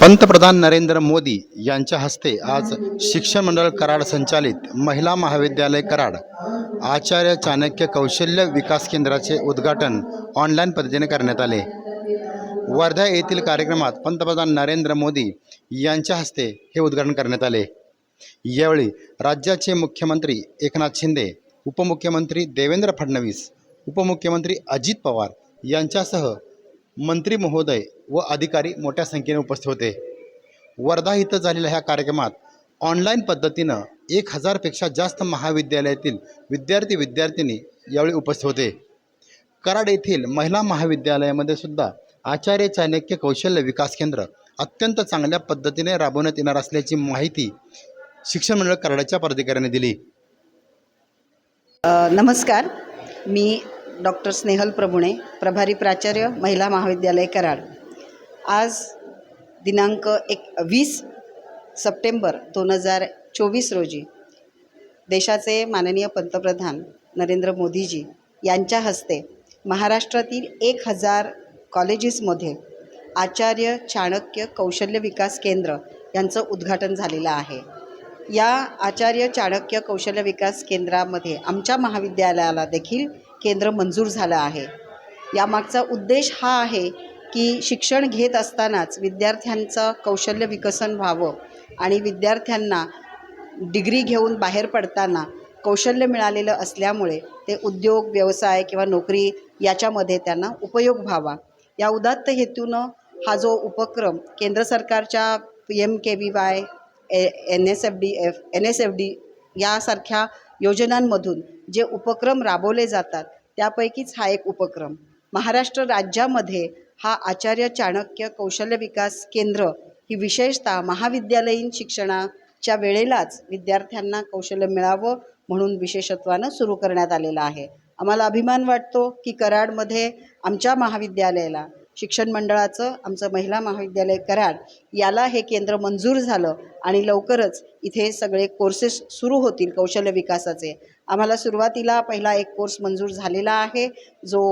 पंतप्रधान नरेंद्र मोदी यांच्या हस्ते आज शिक्षण मंडळ कराड संचालित महिला महाविद्यालय कराड आचार्य चाणक्य कौशल्य विकास केंद्राचे उद्घाटन ऑनलाईन पद्धतीने करण्यात आले. वर्धा येथील कार्यक्रमात पंतप्रधान नरेंद्र मोदी यांच्या हस्ते हे उद्घाटन करण्यात आले. यावेळी राज्याचे मुख्यमंत्री एकनाथ शिंदे उपमुख्यमंत्री देवेंद्र फडणवीस उपमुख्यमंत्री अजित पवार यांच्यासह मंत्री महोदय व अधिकारी मोठ्या संख्येने उपस्थित होते. वर्धा इथं झालेल्या ह्या कार्यक्रमात ऑनलाईन पद्धतीनं एक हजारपेक्षा जास्त महाविद्यालयातील विद्यार्थी विद्यार्थिनी यावेळी उपस्थित होते. कराड येथील महिला महाविद्यालयामध्ये सुद्धा आचार्य चाणक्य कौशल्य विकास केंद्र अत्यंत चांगल्या पद्धतीने राबवण्यात येणार असल्याची माहिती शिक्षण मंडळ कराडाच्या प्राधिकाऱ्याने दिली. नमस्कार. मी डॉक्टर स्नेहल प्रभुणे प्रभारी प्राचार्य महिला महाविद्यालय कराड. आज दिनांक एक वीस सप्टेंबर दोन हजार चोवीस रोजी देशाचे माननीय पंतप्रधान नरेंद्र मोदीजी यांच्या हस्ते महाराष्ट्रातील एक हजार कॉलेजेसमध्ये आचार्य चाणक्य कौशल्य विकास केंद्र यांचं उद्घाटन झालेलं आहे. या आचार्य चाणक्य कौशल्य विकास केंद्रामध्ये आमच्या महाविद्यालयाला देखील केंद्र मंजूर झालं आहे. यामागचा उद्देश हा आहे की शिक्षण घेत असतानाच विद्यार्थ्यांचं कौशल्य विकसन व्हावं आणि विद्यार्थ्यांना डिग्री घेऊन बाहेर पडताना कौशल्य मिळालेलं असल्यामुळे ते उद्योग व्यवसाय किंवा नोकरी याच्यामध्ये त्यांना उपयोग व्हावा. या उदात्त हेतूनं हा जो उपक्रम केंद्र सरकारच्या P M K V Y N S F D F N S F D यासारख्या योजनांमधून जे उपक्रम राबवले जातात त्यापैकीच हा एक उपक्रम. महाराष्ट्र राज्यामध्ये हा आचार्य चाणक्य कौशल्य विकास केंद्र ही विशेषतः महाविद्यालयीन शिक्षणाच्या वेळेलाच विद्यार्थ्यांना कौशल्य मिळावं म्हणून विशेषत्वानं सुरू करण्यात आलेला आहे. आम्हाला अभिमान वाटतो की कराडमध्ये आमच्या महाविद्यालयाला शिक्षण मंडळाचं आमचं महिला महाविद्यालय कराड याला हे केंद्र मंजूर झालं आणि लवकरच इथे सगळे कोर्सेस सुरू होतील कौशल्य विकासाचे. आम्हाला सुरुवातीला पहिला एक कोर्स मंजूर झालेला आहे जो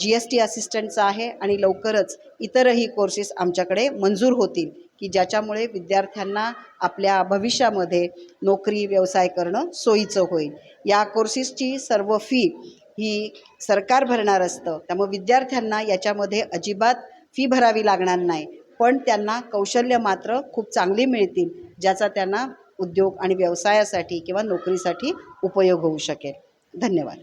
जी एस टी असिस्टंटचा आहे आणि लवकरच इतरही कोर्सेस आमच्याकडे मंजूर होतील की ज्याच्यामुळे विद्यार्थ्यांना आपल्या भविष्यामध्ये नोकरी व्यवसाय करणं सोयीचं होईल. या कोर्सेसची सर्व फी ही सरकार भरणार असतं. त्यामुळे विद्यार्थ्यांना याच्यामध्ये अजिबात फी भरावी लागणार नाही. पण त्यांना कौशल्य मात्र खूप चांगली मिळतील ज्याचा त्यांना उद्योग आणि व्यवसायासाठी किंवा नोकरीसाठी उपयोग होऊ शकेल. धन्यवाद.